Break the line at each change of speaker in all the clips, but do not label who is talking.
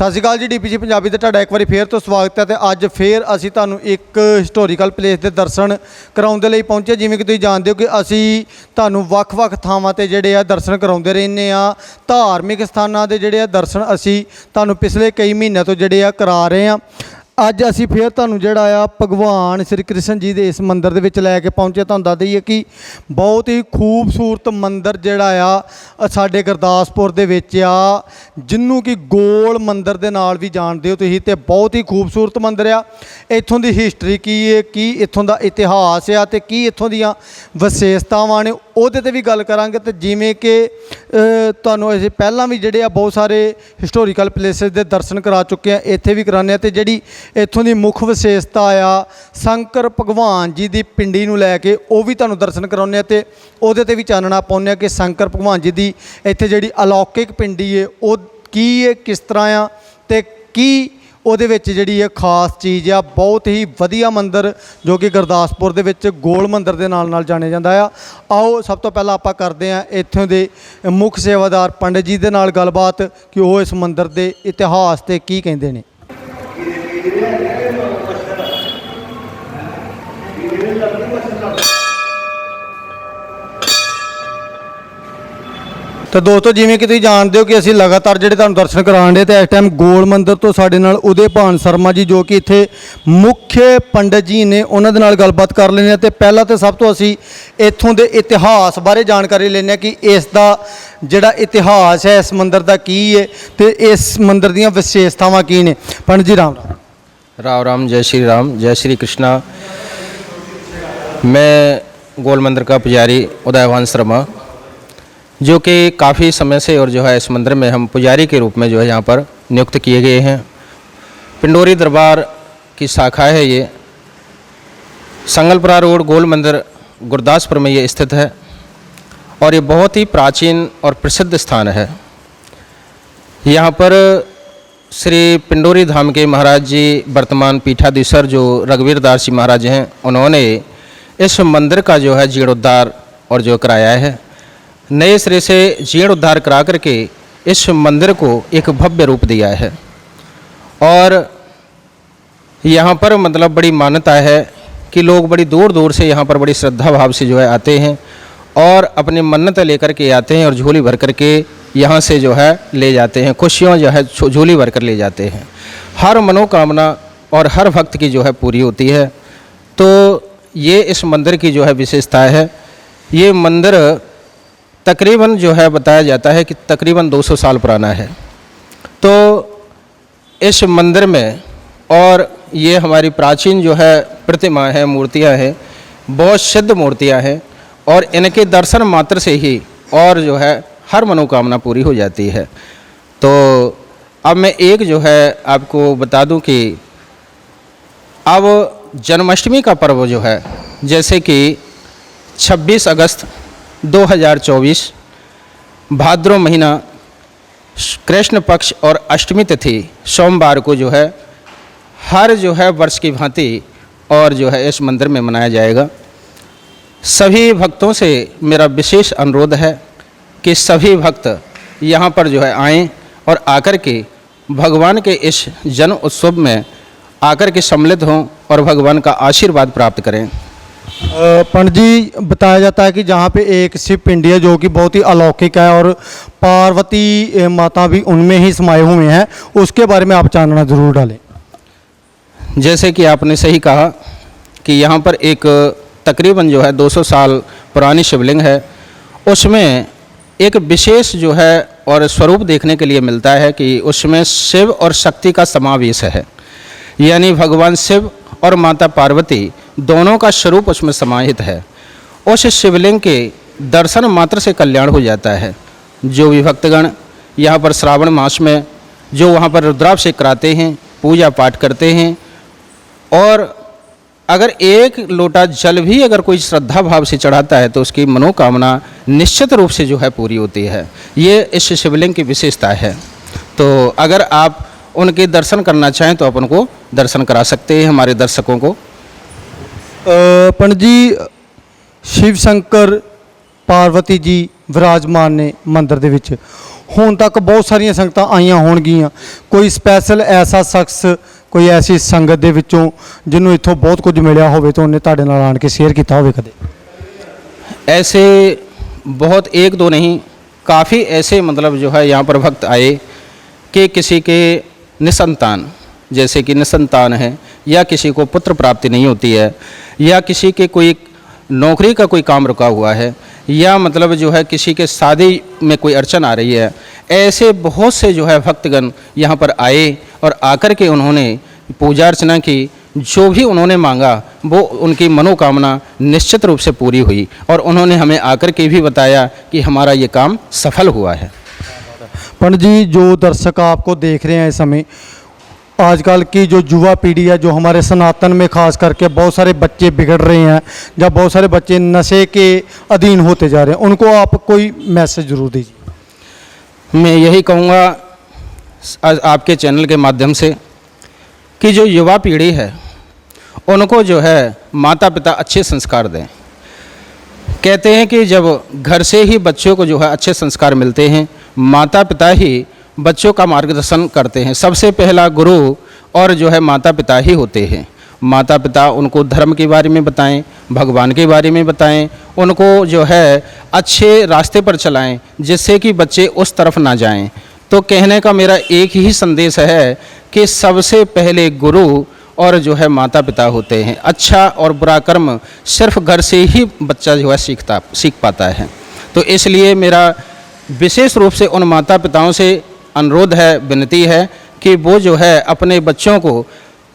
ਸਤਿ ਸ਼੍ਰੀ ਅਕਾਲ ਜੀ, ਡੀਪੀਜੀ ਪੰਜਾਬੀ ਤੇ ਤੁਹਾਡਾ ਇੱਕ ਵਾਰੀ ਫੇਰ ਤੋਂ ਸਵਾਗਤ ਹੈ ਤੇ ਅੱਜ ਫੇਰ ਅਸੀਂ ਤੁਹਾਨੂੰ ਇੱਕ ਹਿਸਟੋਰੀਕਲ ਪਲੇਸ ਦੇ ਦਰਸ਼ਨ ਕਰਾਉਣ ਦੇ ਲਈ ਪਹੁੰਚੇ। ਜਿਵੇਂ ਕਿ ਤੁਸੀਂ ਜਾਣਦੇ ਹੋ ਕਿ ਅਸੀਂ ਤੁਹਾਨੂੰ ਵੱਖ-ਵੱਖ ਥਾਵਾਂ ਤੇ ਜਿਹੜੇ ਆ ਦਰਸ਼ਨ ਕਰਾਉਂਦੇ ਰਹਿੰਦੇ ਆ ਧਾਰਮਿਕ ਸਥਾਨਾਂ ਦੇ ਜਿਹੜੇ ਆ ਦਰਸ਼ਨ ਅਸੀਂ ਤੁਹਾਨੂੰ ਪਿਛਲੇ ਕਈ ਮਹੀਨਿਆਂ ਤੋਂ ਜਿਹੜੇ ਆ ਕਰਾ ਰਹੇ ਆ ਅੱਜ ਅਸੀਂ ਫੇਰ ਤੁਹਾਨੂੰ ਜਿਹੜਾ ਆ ਭਗਵਾਨ ਸ੍ਰੀ ਕ੍ਰਿਸ਼ਨ ਜੀ ਦੇ ਇਸ ਮੰਦਿਰ ਦੇ ਵਿੱਚ ਲੈ ਕੇ ਪਹੁੰਚੇ, ਤੁਹਾਨੂੰ ਦੱਸ ਦਈਏ ਕਿ ਬਹੁਤ ਹੀ ਖੂਬਸੂਰਤ ਮੰਦਿਰ ਜਿਹੜਾ ਆ ਸਾਡੇ ਗੁਰਦਾਸਪੁਰ ਦੇ ਵਿੱਚ ਆ। ਜਿਹਨੂੰ ਕਿ ਗੋਲ ਮੰਦਿਰ ਦੇ ਨਾਲ ਵੀ ਜਾਣਦੇ ਹੋ ਤੁਸੀਂ, ਤੇ ਬਹੁਤ ਹੀ ਖੂਬਸੂਰਤ ਮੰਦਿਰ ਆ। ਇੱਥੋਂ ਦੀ ਹਿਸਟਰੀ ਕੀ ਹੈ ਕੀ ਇੱਥੋਂ ਦਾ ਇਤਿਹਾਸ ਆ, ਤੇ ਕੀ ਇੱਥੋਂ ਦੀਆਂ ਵਿਸ਼ੇਸ਼ਤਾਵਾਂ ਨੇ ਉਹਦੇ ਤੇ ਵੀ ਗੱਲ ਕਰਾਂਗੇ ਤੇ ਜਿਵੇਂ ਕਿ ਤੁਹਾਨੂੰ ਅਸੀਂ ਪਹਿਲਾਂ ਵੀ ਜਿਹੜੇ ਆ ਬਹੁਤ ਸਾਰੇ ਹਿਸਟੋਰੀਕਲ ਪਲੇਸਿਸ ਦੇ ਦਰਸ਼ਨ ਕਰਾ ਚੁੱਕੇ ਆ, ਇੱਥੇ ਵੀ ਕਰਾਉਂਦੇ ਆ ਤੇ ਜਿਹੜੀ ਇੱਥੋਂ ਦੀ ਮੁੱਖ ਵਿਸ਼ੇਸ਼ਤਾ ਆ, ਸ਼ੰਕਰ ਭਗਵਾਨ ਜੀ ਦੀ ਪਿੰਡੀ ਨੂੰ ਲੈ ਕੇ ਉਹ ਵੀ ਤੁਹਾਨੂੰ ਦਰਸ਼ਨ ਕਰਾਉਂਦੇ ਆ ਤੇ ਉਹਦੇ ਤੇ ਵੀ ਚਾਨਣਾ ਪਾਉਂਦੇ ਆ ਕਿ ਸ਼ੰਕਰ ਭਗਵਾਨ ਜੀ ਦੀ ਇੱਥੇ ਜਿਹੜੀ ਅਲੌਕਿਕ ਪਿੰਡੀ ਹੈ ਉਹ ਕੀ ਹੈ ਕਿਸ ਤਰ੍ਹਾਂ ਆ ਤੇ ਕੀ ਉਹਦੇ ਵਿੱਚ ਜਿਹੜੀ ਹੈ ਖਾਸ ਚੀਜ਼ ਆ, ਬਹੁਤ ਹੀ ਵਧੀਆ ਮੰਦਿਰ ਜੋ ਕਿ ਗੁਰਦਾਸਪੁਰ ਦੇ ਵਿੱਚ ਗੋਲ ਮੰਦਿਰ ਦੇ ਨਾਲ ਨਾਲ ਜਾਣਿਆ ਜਾਂਦਾ ਆ। ਆਓ ਸਭ ਤੋਂ ਪਹਿਲਾਂ ਆਪਾਂ ਕਰਦੇ ਆ ਇੱਥੋਂ ਦੇ ਮੁੱਖ ਸੇਵਾਦਾਰ ਪੰਡਿਤ ਜੀ ਦੇ ਨਾਲ ਗੱਲਬਾਤ ਕਿ ਉਹ ਇਸ ਮੰਦਿਰ ਦੇ ਇਤਿਹਾਸ ਤੇ ਕੀ ਕਹਿੰਦੇ ਨੇ। ਤਾਂ ਦੋਸਤੋ ਜਿਵੇਂ ਕਿ ਤੁਸੀਂ ਜਾਣਦੇ ਹੋ ਕਿ ਅਸੀਂ ਲਗਾਤਾਰ ਜਿਹੜੇ ਤੁਹਾਨੂੰ ਦਰਸ਼ਨ ਕਰਾਉਣ ਦੇ ਤੇ ਇਸ ਟਾਈਮ ਗੋਲ ਮੰਦਿਰ ਤੋਂ ਸਾਡੇ ਨਾਲ ਉਦੇ ਭਾਨ ਸ਼ਰਮਾ ਜੀ ਜੋ ਕਿ ਇੱਥੇ ਮੁੱਖ ਪੰਡਿਤ ਜੀ ਨੇ ਉਹਨਾਂ ਦੇ ਨਾਲ ਗੱਲਬਾਤ ਕਰ ਲੈਂਦੇ ਹਾਂ ਤੇ ਪਹਿਲਾਂ ਤੇ ਸਭ ਤੋਂ ਅਸੀਂ ਇੱਥੋਂ ਦੇ ਇਤਿਹਾਸ ਬਾਰੇ ਜਾਣਕਾਰੀ ਲੈਂਦੇ ਹਾਂ ਕਿ ਇਸ ਦਾ ਜਿਹੜਾ ਇਤਿਹਾਸ ਹੈ ਇਸ ਮੰਦਿਰ ਦਾ ਕੀ ਹੈ ਤੇ ਇਸ ਮੰਦਿਰ ਦੀਆਂ ਵਿਸ਼ੇਸ਼ਤਾਵਾਂ ਕੀ ਨੇ ਪੰਡਿਤ ਜੀ ਰਾਮ ਰਾਮ
राम राम जय श्री राम जय श्री कृष्णा मैं गोल मंदिर का पुजारी उदयवान शर्मा जो कि काफ़ी समय से और जो है इस मंदिर में हम पुजारी के रूप में जो है यहाँ पर नियुक्त किए गए हैं। पिंडोरी दरबार की शाखा है ये। संगलपुरा रोड गोल मंदिर गुरदासपुर में ये स्थित है और ये बहुत ही प्राचीन और प्रसिद्ध स्थान है। यहाँ पर श्री पिंडोरी धाम के महाराज जी, वर्तमान पीठाधीश्वर जो रघुवीर दास जी महाराज हैं, उन्होंने इस मंदिर का जो है जीर्णोद्धार और जो कराया है नए सिरे से जीर्णोद्धार करा करके इस मंदिर को एक भव्य रूप दिया है। और यहाँ पर मतलब बड़ी मान्यता है कि लोग बड़ी दूर दूर से यहाँ पर बड़ी श्रद्धा भाव से जो है आते हैं और अपनी मन्नत लेकर के आते हैं और झोली भर करके यहाँ से जो है ले जाते हैं। खुशियों जो है झोली भर कर ले जाते हैं। हर मनोकामना और हर भक्त की जो है पूरी होती है। तो ये इस मंदिर की जो है विशेषता है। ये मंदिर तकरीबन जो है बताया जाता है कि तकरीबन 200 साल पुराना है। तो इस मंदिर में और ये हमारी प्राचीन जो है प्रतिमा है, मूर्तियाँ हैं, बहुत सिद्ध मूर्तियाँ हैं और इनके दर्शन मात्र से ही और जो है हर मनोकामना पूरी हो जाती है। तो अब मैं एक जो है आपको बता दूँ कि अब जन्माष्टमी का पर्व जो है, जैसे कि 26 अगस्त 2024 भाद्रो महीना, कृष्ण पक्ष और अष्टमी तिथि, सोमवार को जो है, हर जो है वर्ष की भांति और जो है इस मंदिर में मनाया जाएगा। सभी भक्तों से मेरा विशेष अनुरोध है कि सभी भक्त यहाँ पर जो है आएँ और आकर के भगवान के इस जन्म उत्सव में आकर के सम्मिलित हों और भगवान का आशीर्वाद प्राप्त करें।
पंडित जी, बताया जाता है कि जहाँ पे एक शिव पिंडी है जो कि बहुत ही अलौकिक है और पार्वती माता भी उनमें ही समाये हुए हैं, उसके बारे में आप चानना ज़रूर डालें।
जैसे कि आपने सही कहा कि यहाँ पर एक तकरीबन जो है 200 साल पुरानी शिवलिंग है। उसमें एक विशेष जो है और स्वरूप देखने के लिए मिलता है कि उसमें शिव और शक्ति का समावेश है। यानी भगवान शिव और माता पार्वती दोनों का स्वरूप उसमें समाहित है। उस शिवलिंग के दर्शन मात्र से कल्याण हो जाता है। जो भी भक्तगण यहाँ पर श्रावण मास में, जो वहाँ पर रुद्राभिषेक कराते हैं, पूजा पाठ करते हैं, और अगर एक लोटा जल भी अगर कोई श्रद्धा भाव से चढ़ाता है तो उसकी मनोकामना निश्चित रूप से जो है पूरी होती है। ये इस शिवलिंग की विशेषता है। तो अगर आप उनके दर्शन करना चाहें तो अपन को दर्शन करा सकते हैं, हमारे दर्शकों को।
ਪੰਡਿਤ ਜੀ ਸ਼ਿਵ ਸ਼ੰਕਰ ਪਾਰਵਤੀ ਜੀ ਵਿਰਾਜਮਾਨ ਨੇ ਮੰਦਿਰ ਦੇ ਵਿੱਚ ਹੁਣ ਤੱਕ ਬਹੁਤ ਸਾਰੀਆਂ ਸੰਗਤਾਂ ਆਈਆਂ ਹੋਣਗੀਆਂ ਕੋਈ ਸਪੈਸ਼ਲ ਐਸਾ ਸ਼ਖਸ ਕੋਈ ਐਸੀ ਸੰਗਤ ਦੇ ਵਿੱਚੋਂ ਜਿਹਨੂੰ ਇੱਥੋਂ ਬਹੁਤ ਕੁਝ ਮਿਲਿਆ ਹੋਵੇ ਤਾਂ ਉਹਨੇ ਤੁਹਾਡੇ ਨਾਲ ਆਣ ਕੇ ਸ਼ੇਅਰ ਕੀਤਾ ਹੋਵੇ ਕਦੇ
ऐसे बहुत एक दो नहीं काफ़ी ऐसे मतलब जो है यहाँ पर भक्त आए कि किसी के निसंतान जैसे कि निसंतान है या किसी को पुत्र प्राप्ति नहीं होती है, या किसी के कोई नौकरी का कोई काम रुका हुआ है, या मतलब जो है किसी के शादी में कोई अड़चन आ रही है, ऐसे बहुत से जो है भक्तगण यहाँ पर आए और आकर के उन्होंने पूजा अर्चना की, जो भी उन्होंने मांगा, वो उनकी मनोकामना निश्चित रूप से पूरी हुई और उन्होंने हमें आकर के भी बताया कि हमारा ये काम सफल हुआ है।
पंडित जी, जो दर्शक आपको देख रहे हैं इस समय आजकल की जो युवा पीढ़ी है, जो हमारे सनातन में खास करके बहुत सारे बच्चे बिगड़ रहे हैं, या बहुत सारे बच्चे नशे के अधीन होते जा रहे हैं, उनको आप कोई मैसेज ज़रूर दीजिए।
मैं यही कहूँगा आपके चैनल के माध्यम से कि जो युवा पीढ़ी है, उनको जो है माता पिता अच्छे संस्कार दें। कहते हैं कि जब घर से ही बच्चों को जो है अच्छे संस्कार मिलते हैं माता पिता ही बच्चों का मार्गदर्शन करते हैं। सबसे पहला गुरु और जो है माता पिता ही होते हैं। माता पिता उनको धर्म के बारे में बताएँ, भगवान के बारे में बताएँ, उनको जो है अच्छे रास्ते पर चलाएँ, जिससे कि बच्चे उस तरफ़ ना जाएँ। तो कहने का मेरा एक ही संदेश है कि सबसे पहले गुरु और जो है माता पिता होते हैं। अच्छा और बुरा कर्म सिर्फ़ घर से ही बच्चा जो है सीखता, सीख पाता है। तो इसलिए मेरा विशेष रूप से उन माता पिताओं से अनुरोध है विनती है कि वो जो है अपने बच्चों को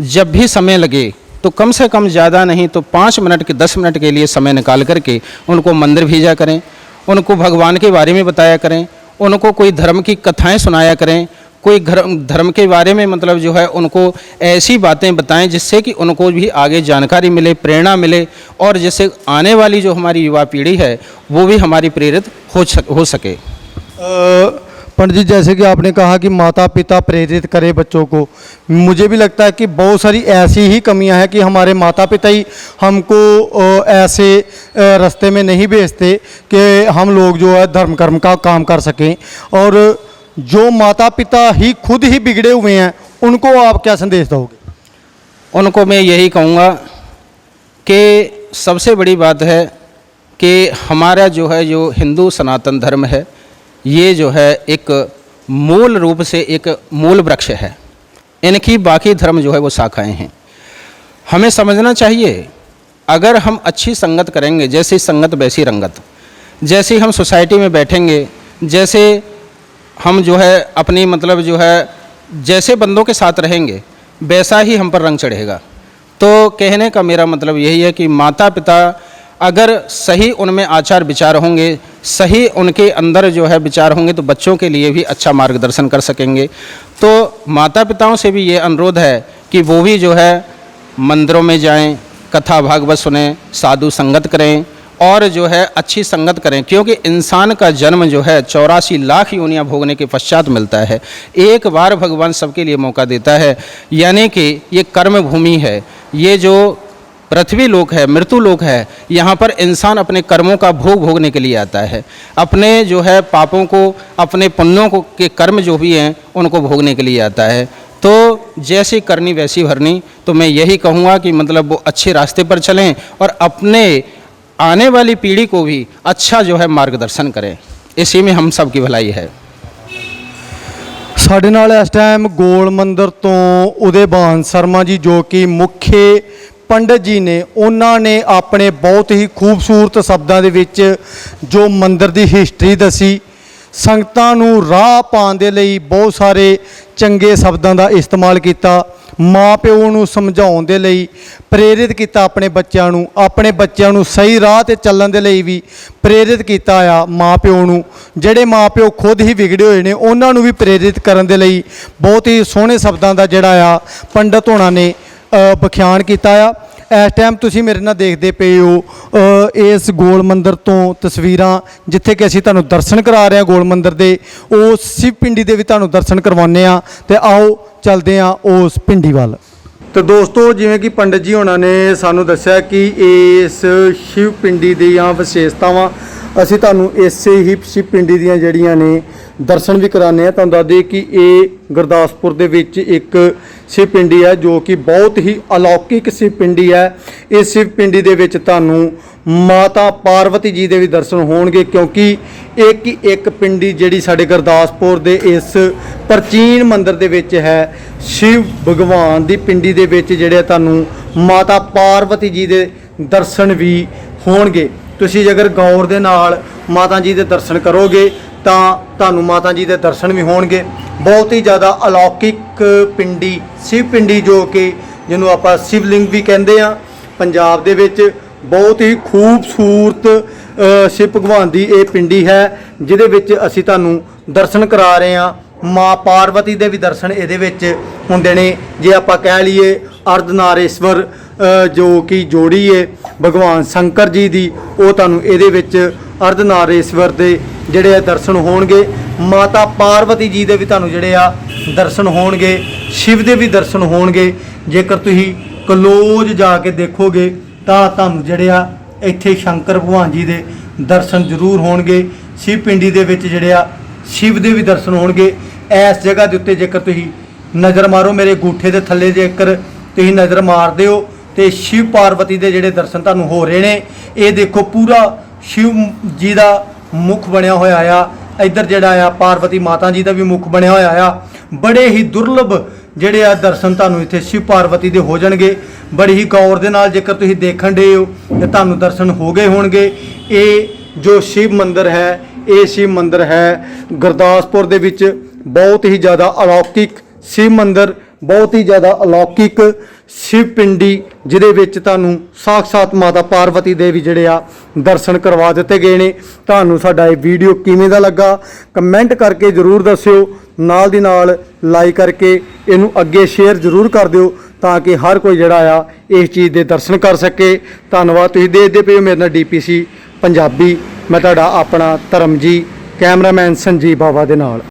जब भी समय लगे तो कम से कम ज़्यादा नहीं तो पाँच मिनट के दस मिनट के लिए समय निकाल करके उनको मंदिर भेजा करें उनको भगवान के बारे में बताया करें उनको कोई धर्म की कथाएँ सुनाया करें कोई धर्म के बारे में मतलब जो है उनको ऐसी बातें बताएँ जिससे कि उनको भी आगे जानकारी मिले प्रेरणा मिले और जिससे आने वाली जो हमारी युवा पीढ़ी है वो भी हमारी प्रेरित हो सक।
अ, पंडित जी, जैसे कि आपने कहा कि माता पिता प्रेरित करे बच्चों को। मुझे भी लगता है कि बहुत सारी ऐसी ही कमियाँ हैं कि हमारे माता पिता ही हमको ऐसे रास्ते में नहीं भेजते कि हम लोग जो है धर्म कर्म का काम कर सकें। और जो माता पिता ही खुद ही बिगड़े हुए हैं, उनको आप क्या संदेश दोगे?
उनको मैं यही कहूँगा कि सबसे बड़ी बात है कि हमारा जो है, जो हिंदू सनातन धर्म है ये जो है एक मूल रूप से एक मूल वृक्ष है। इनकी बाकी धर्म जो है वो शाखाएँ हैं। हमें समझना चाहिए, अगर हम अच्छी संगत करेंगे, जैसी संगत वैसी रंगत, जैसे हम सोसाइटी में बैठेंगे, जैसे हम जो है अपनी मतलब जो है जैसे बंदों के साथ रहेंगे, वैसा ही हम पर रंग चढ़ेगा। तो कहने का मेरा मतलब यही है कि माता पिता अगर सही उनमें आचार विचार होंगे सही उनके अंदर जो है विचार होंगे तो बच्चों के लिए भी अच्छा मार्गदर्शन कर सकेंगे। तो माता पिताओं से भी ये अनुरोध है कि वो भी जो है मंदिरों में जाएँ, कथा भागवत सुने, साधु संगत करें और जो है अच्छी संगत करें, क्योंकि इंसान का जन्म जो है चौरासी लाख योनियाँ भोगने के पश्चात मिलता है। एक बार भगवान सबके लिए मौका देता है, यानी कि ये कर्म भूमि है। ये जो पृथ्वी लोक है मृत्यु लोक है यहाँ पर इंसान अपने कर्मों का भोग भोगने के लिए आता है अपने जो है पापों को अपने पुण्यों को के कर्म जो भी हैं उनको भोगने के लिए आता है तो जैसी करनी वैसी भरनी तो मैं यही कहूँगा कि मतलब वो अच्छे रास्ते पर चलें और अपने आने वाली पीढ़ी को भी अच्छा जो है मार्गदर्शन करें इसी में हम सब की भलाई है
ਸਾਡੇ ਨਾਲ ਇਸ ਟਾਈਮ ਗੋਲ ਮੰਦਰ ਤੋਂ ਉਦੇਬਾਨ ਸ਼ਰਮਾ ਜੀ ਜੋ ਕਿ ਮੁੱਖ ਪੰਡਤ ਜੀ ਨੇ, ਉਹਨਾਂ ਨੇ ਆਪਣੇ ਬਹੁਤ ਹੀ ਖੂਬਸੂਰਤ ਸ਼ਬਦਾਂ ਦੇ ਵਿੱਚ ਜੋ ਮੰਦਰ ਦੀ ਹਿਸਟਰੀ ਦੱਸੀ, ਸੰਗਤਾਂ ਨੂੰ ਰਾਹ ਪਾਉਣ ਦੇ ਲਈ ਬਹੁਤ ਸਾਰੇ ਚੰਗੇ ਸ਼ਬਦਾਂ ਦਾ ਇਸਤੇਮਾਲ ਕੀਤਾ ਮਾਂ ਪਿਓ ਨੂੰ ਸਮਝਾਉਣ ਦੇ ਲਈ, ਪ੍ਰੇਰਿਤ ਕੀਤਾ ਆਪਣੇ ਬੱਚਿਆਂ ਨੂੰ, ਆਪਣੇ ਬੱਚਿਆਂ ਨੂੰ ਸਹੀ ਰਾਹ ਤੇ ਚੱਲਣ ਦੇ ਲਈ ਵੀ ਪ੍ਰੇਰਿਤ ਕੀਤਾ ਆ ਮਾਂ ਪਿਓ ਨੂੰ, ਜਿਹੜੇ ਮਾਂ ਪਿਓ ਖੁਦ ਹੀ ਵਿਗੜੇ ਹੋਏ ਨੇ, ਉਹਨਾਂ ਨੂੰ ਵੀ ਪ੍ਰੇਰਿਤ ਕਰਨ ਦੇ ਲਈ ਬਹੁਤ ਹੀ ਸੋਹਣੇ ਸ਼ਬਦਾਂ ਦਾ ਜਿਹੜਾ ਆ ਪੰਡਤ ਹੋਣਾ ਨੇ ਬਖਿਆਨ ਕੀਤਾ ਆ। ਇਸ ਟਾਈਮ ਤੁਸੀਂ ਮੇਰੇ ਨਾਲ ਦੇਖਦੇ ਪਏ ਹੋ ਇਸ ਗੋਲ ਮੰਦਰ ਤੋਂ ਤਸਵੀਰਾਂ, ਜਿੱਥੇ ਕਿ ਅਸੀਂ ਤੁਹਾਨੂੰ ਦਰਸ਼ਨ ਕਰਾ ਰਹੇ ਹਾਂ ਗੋਲ ਮੰਦਰ ਦੇ। ਉਸ ਸ਼ਿਵ ਪਿੰਡੀ ਦੇ ਵੀ ਤੁਹਾਨੂੰ ਦਰਸ਼ਨ ਕਰਵਾਉਂਦੇ ਆ ਤੇ ਆਓ, ਚੱਲਦੇ ਆ ਉਸ ਪਿੰਡੀ ਵੱਲ। ਤੇ ਦੋਸਤੋ, ਜਿਵੇਂ ਕਿ ਪੰਡਤ ਜੀ ਹੋਣਾ ਨੇ ਸਾਨੂੰ ਦੱਸਿਆ ਕਿ ਇਸ ਸ਼ਿਵ ਪਿੰਡੀ ਦੀਆਂ ਵਿਸ਼ੇਸ਼ਤਾਵਾਂ, ਅਸੀਂ ਤੁਹਾਨੂੰ ਇਸੇ ਹੀ ਸ਼ਿਵ ਪਿੰਡੀ ਦੀਆਂ ਜਿਹੜੀਆਂ ਨੇ ਦਰਸ਼ਨ ਵੀ ਕਰਾਣੇ ਆ ਤੁਹਾਨੂੰ ਦੱਸ ਦਈਏ ਕਿ ਇਹ ਗੁਰਦਾਸਪੁਰ ਦੇ ਵਿੱਚ ਇੱਕ ਸ਼ਿਵ ਪਿੰਡੀ ਹੈ, ਜੋ ਕਿ ਬਹੁਤ ਹੀ ਅਲੌਕਿਕ ਸ਼ਿਵ ਪਿੰਡੀ ਹੈ। ਇਸ ਸ਼ਿਵ ਪਿੰਡੀ ਦੇ ਵਿੱਚ ਤੁਹਾਨੂੰ ਮਾਤਾ ਪਾਰਵਤੀ ਜੀ ਦੇ ਵੀ ਦਰਸ਼ਨ ਹੋਣਗੇ ਕਿਉਂਕਿ ਇੱਕ ਹੀ ਇੱਕ ਪਿੰਡੀ ਜਿਹੜੀ ਸਾਡੇ ਗੁਰਦਾਸਪੁਰ ਦੇ ਇਸ ਪ੍ਰਾਚੀਨ ਮੰਦਿਰ ਦੇ ਵਿੱਚ ਹੈ, ਸ਼ਿਵ ਭਗਵਾਨ ਦੀ ਪਿੰਡੀ ਦੇ ਵਿੱਚ ਜਿਹੜੇ ਤੁਹਾਨੂੰ ਮਾਤਾ ਪਾਰਵਤੀ ਜੀ ਦੇ ਦਰਸ਼ਨ ਵੀ ਹੋਣਗੇ। ਤੁਸੀਂ ਜੇਕਰ ਗੌਰ ਦੇ ਨਾਲ ਮਾਤਾ ਜੀ ਦੇ ਦਰਸ਼ਨ ਕਰੋਗੇ, ਤਾਂ ਤੁਹਾਨੂੰ ਮਾਤਾ ਜੀ ਦੇ ਦਰਸ਼ਨ ਵੀ ਹੋਣਗੇ। ਬਹੁਤ ਹੀ ਜ਼ਿਆਦਾ ਅਲੌਕਿਕ ਪਿੰਡੀ, ਸ਼ਿਵ ਪਿੰਡੀ ਜੋ ਕਿ ਜਿਹਨੂੰ ਆਪਾਂ ਸ਼ਿਵਲਿੰਗ ਵੀ ਕਹਿੰਦੇ ਆ, ਪੰਜਾਬ ਦੇ ਵਿੱਚ ਬਹੁਤ ਹੀ ਖੂਬਸੂਰਤ ਸ਼ਿਵ ਭਗਵਾਨ ਦੀ ਇਹ ਪਿੰਡੀ ਹੈ ਜਿਹਦੇ ਵਿੱਚ ਅਸੀਂ ਤੁਹਾਨੂੰ ਦਰਸ਼ਨ ਕਰਾ ਰਹੇ ਹਾਂ। ਮਾਂ ਪਾਰਵਤੀ ਦੇ ਵੀ ਦਰਸ਼ਨ ਇਹਦੇ ਵਿੱਚ ਹੁੰਦੇ ਨੇ। ਜੇ ਆਪਾਂ ਕਹਿ ਲਈਏ ਅਰਧਨਾਰੇਸ਼ਵਰ ਅ, ਜੋ ਕਿ ਜੋੜੀ ਹੈ ਭਗਵਾਨ ਸ਼ੰਕਰ ਜੀ ਦੀ ਉਹ ਤੁਹਾਨੂੰ ਇਹਦੇ ਵਿੱਚ ਅਰਧਨਾਰੇਸ਼ਵਰ ਦੇ ਜਿਹੜੇ ਆ ਦਰਸ਼ਨ ਹੋਣਗੇ। ਮਾਤਾ ਪਾਰਵਤੀ ਜੀ ਦੇ ਵੀ ਤੁਹਾਨੂੰ ਜਿਹੜੇ ਆ ਦਰਸ਼ਨ ਹੋਣਗੇ। ਸ਼ਿਵ ਦੇ ਵੀ ਦਰਸ਼ਨ ਹੋਣਗੇ। ਜੇਕਰ ਤੁਸੀਂ ਕਲੋਜ ਜਾ ਕੇ ਦੇਖੋਗੇ ਤਾਂ ਤੁਹਾਨੂੰ ਜਿਹੜੇ ਆ, ਇੱਥੇ ਸ਼ੰਕਰ ਭਗਵਾਨ ਜੀ ਦੇ ਦਰਸ਼ਨ ਜ਼ਰੂਰ ਹੋਣਗੇ। ਸ਼ਿਵ ਪਿੰਡੀ ਦੇ ਵਿੱਚ ਜਿਹੜੇ ਆ, ਸ਼ਿਵ ਦੇ ਵੀ ਦਰਸ਼ਨ ਹੋਣਗੇ। ਇਸ ਜਗ੍ਹਾ ਦੇ ਉੱਤੇ ਜੇਕਰ ਤੁਸੀਂ ਨਜ਼ਰ ਮਾਰੋ ਮੇਰੇ ਗੂਠੇ ਦੇ ਥੱਲੇ ਜੇਕਰ ਤੁਸੀਂ ਨਜ਼ਰ ਮਾਰਦੇ ਹੋ, ਤੇ ਸ਼ਿਵ ਪਾਰਵਤੀ ਦੇ ਜਿਹੜੇ ਦਰਸ਼ਨ ਤੁਹਾਨੂੰ ਹੋ ਰਹੇ ਨੇ, ਇਹ ਦੇਖੋ ਪੂਰਾ ਸ਼ਿਵ ਜੀ ਦਾ ਮੁਖ ਬਣਿਆ ਹੋਇਆ ਆ। ਇੱਧਰ ਜਿਹੜਾ ਆ, ਪਾਰਵਤੀ ਮਾਤਾ ਜੀ ਦਾ ਵੀ ਮੁਖ ਬਣਿਆ ਹੋਇਆ ਆ। ਬੜੇ ਹੀ ਦੁਰਲਭ ਜਿਹੜੇ ਆ ਦਰਸ਼ਨ ਤੁਹਾਨੂੰ ਇੱਥੇ ਸ਼ਿਵ ਪਾਰਵਤੀ ਦੇ ਹੋ ਜਾਣਗੇ। ਬੜੀ ਹੀ ਗੌਰ ਦੇ ਨਾਲ ਜੇਕਰ ਤੁਸੀਂ ਦੇਖਣ ਦੇ ਹੋ, ਤੇ ਤੁਹਾਨੂੰ ਦਰਸ਼ਨ ਹੋ ਗਏ ਹੋਣਗੇ। ਇਹ ਜੋ ਸ਼ਿਵ ਮੰਦਿਰ ਹੈ, ਇਹ ਸ਼ਿਵ ਮੰਦਿਰ ਹੈ, ਗੁਰਦਾਸਪੁਰ ਦੇ ਵਿੱਚ ਬਹੁਤ ਹੀ ਜ਼ਿਆਦਾ ਅਲੌਕਿਕ ਸ਼ਿਵ ਮੰਦਿਰ, ਬਹੁਤ ਹੀ ਜ਼ਿਆਦਾ ਅਲੌਕਿਕ ਸ਼ਿਵ ਪਿੰਡੀ, ਜਿਹਦੇ ਵਿੱਚ ਤੁਹਾਨੂੰ ਸਾਖਸ਼ਾਤ ਮਾਤਾ ਪਾਰਵਤੀ ਦੇ ਵੀ ਜਿਹੜੇ ਆ ਦਰਸ਼ਨ ਕਰਵਾ ਦਿੱਤੇ ਗਏ ਨੇ। ਤੁਹਾਨੂੰ ਸਾਡਾ ਇਹ ਵੀਡੀਓ ਕਿਵੇਂ ਦਾ ਲੱਗਾ, ਕਮੈਂਟ ਕਰਕੇ ਜਰੂਰ ਦੱਸਿਓ। ਨਾਲ ਦੀ ਨਾਲ ਲਾਈਕ ਕਰਕੇ ਇਹਨੂੰ ਅੱਗੇ ਸ਼ੇਅਰ ਜਰੂਰ ਕਰ ਦਿਓ ਤਾਂ ਕਿ ਹਰ ਕੋਈ ਜਿਹੜਾ ਆ ਇਸ ਚੀਜ਼ ਦੇ ਦਰਸ਼ਨ ਕਰ ਸਕੇ। ਧੰਨਵਾਦ। ਤੁਸੀਂ ਦੇਖਦੇ ਪਏ ਹੋ ਮੇਰੇ ਨਾਲ ਡੀਪੀਸੀ ਪੰਜਾਬੀ। ਮੈਂ ਤੁਹਾਡਾ ਆਪਣਾ ਧਰਮਜੀ ਕੈਮਰਾਮੈਨ ਸੰਜੀਵ ਬਾਵਾ ਦੇ ਨਾਲ।